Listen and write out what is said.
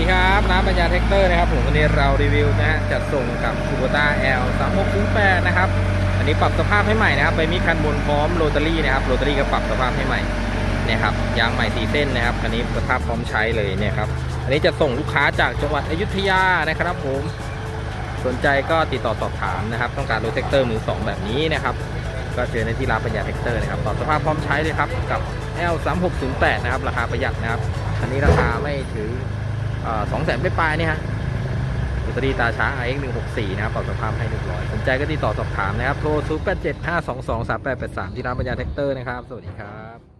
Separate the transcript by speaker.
Speaker 1: ดีครับน้ำปัญญาเทคเตอร์นะครับผมวันนี้เรารีวิวนะฮะจัดส่งกับ Kubota L 3608นะครับ อันนี้ปรับสภาพให้ใหม่นะครับใบมีคันบนพร้อมโรตารี่นะครับโรตารี่ก็ปรับสภาพให้ใหม่เนี่ยครับยางใหม่สีเส้นนะครับอันนี้สภาพพร้อมใช้เลยเนี่ยครับอันนี้จะส่งลูกค้าจากจังหวัดอยุธยานะครับผม สนใจก็ติดต่อสอบถามนะครับ ต้องการรถแท็กเตอร์มือสองแบบนี้นะครับก็เจอในที่ร้านปัญญาแท็กเตอร์นะครับปรับสภาพพร้อมใช้เลยครับกับ L 3608นะครับราคาประหยัดนะครับอันนี้ราคาไม่ถึง สองแสนไปปลายนี่ฮะลอตเตอรี่ตาช้าง RX 164 นะครับปรับสภาพให้เรียบร้อยสนใจก็ติดต่อสอบถามนะครับ โทร 0 8 7 5 2 2 3 8 8 3 ที่ร้านปัญญาแท็กเตอร์นะครับ สวัสดีครับ